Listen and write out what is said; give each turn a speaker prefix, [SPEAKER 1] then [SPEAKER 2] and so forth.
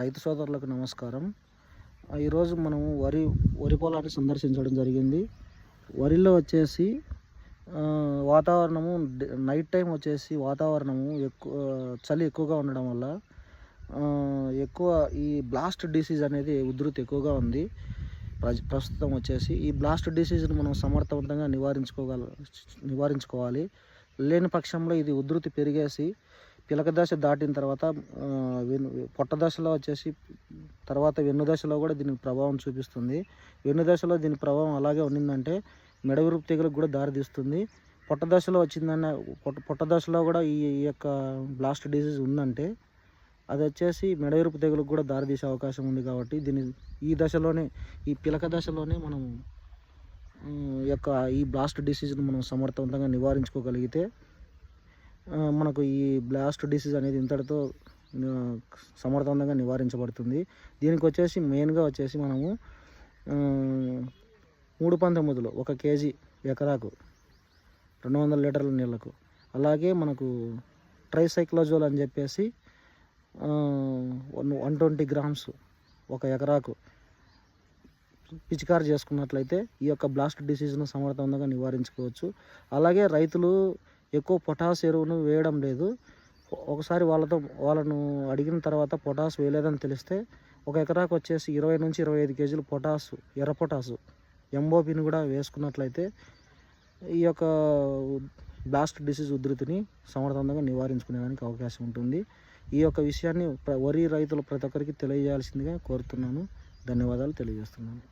[SPEAKER 1] రైతు సోదరులకు నమస్కారం. ఈరోజు మనము వరి వరి పొలాన్ని సందర్శించడం జరిగింది. వరిలో వచ్చేసి వాతావరణము నైట్ టైం వచ్చేసి వాతావరణము ఎక్కువ చలి ఎక్కువగా ఉండడం వల్ల ఎక్కువ ఈ బ్లాస్ట్ డిసీజ్ అనేది ఉధృతి ఎక్కువగా ఉంది. ప్రస్తుతం వచ్చేసి ఈ బ్లాస్ట్ డిసీజ్ని మనం సమర్థవంతంగా నివారించుకోగల నివారించుకోవాలి. లేని పక్షంలో ఇది ఉధృతి పెరిగేసి పిలక దశ దాటిన తర్వాత వెన్ను పొట్ట దశలో వచ్చేసి తర్వాత వెన్ను దశలో కూడా దీనికి ప్రభావం చూపిస్తుంది. వెన్ను దశలో దీని ప్రభావం అలాగే ఉన్నిందంటే మెడవిరుపు తెగులకు కూడా దారితీస్తుంది. పొట్ట దశలో వచ్చిందన్న పొట్ట పొట్ట దశలో కూడా ఈ యొక్క బ్లాస్ట్ డిసీజ్ ఉందంటే అది వచ్చేసి మెడవిరుపు తెగులకు కూడా దారితీసే అవకాశం ఉంది కాబట్టి దీని ఈ దశలోనే ఈ పిలక దశలోనే మనం యొక్క ఈ బ్లాస్ట్ డిసీజ్ను మనం సమర్థవంతంగా నివారించుకోగలిగితే మనకు ఈ బ్లాస్ట్ డిసీజ్ అనేది ఇంతటితో సమర్థవంతంగా నివారించబడుతుంది. దీనికి వచ్చేసి మెయిన్గా వచ్చేసి మనము మూడు పంతొమ్మిదిలో ఒక కేజీ ఎకరాకు రెండు వందల లీటర్ల నీళ్ళకు. అలాగే మనకు ట్రైసైక్లోజోల్ అని చెప్పేసి వన్ వన్ ట్వంటీ గ్రామ్స్ ఒక ఎకరాకు పిచికారు చేసుకున్నట్లయితే ఈ యొక్క బ్లాస్ట్ డిసీజ్ను సమర్థవంతంగా నివారించుకోవచ్చు. అలాగే రైతులు ఎక్కువ పొటాస్ ఎరువును వేయడం లేదు. ఒకసారి వాళ్ళతో వాళ్ళను అడిగిన తర్వాత పొటాస్ వేయలేదని తెలిస్తే ఒక ఎకరాకు వచ్చేసి ఇరవై నుంచి ఇరవై ఐదు కేజీలు పొటాసు ఎర్ర పొటాసు ఎంఓపిని కూడా వేసుకున్నట్లయితే ఈ యొక్క బ్లాస్ట్ డిసీజ్ ఉధృతిని సమర్థవంతంగా నివారించుకునేదానికి అవకాశం ఉంటుంది. ఈ యొక్క విషయాన్ని వరి రైతులు ప్రతి ఒక్కరికి తెలియజేయాల్సిందిగా కోరుతున్నాను. ధన్యవాదాలు తెలియజేస్తున్నాను.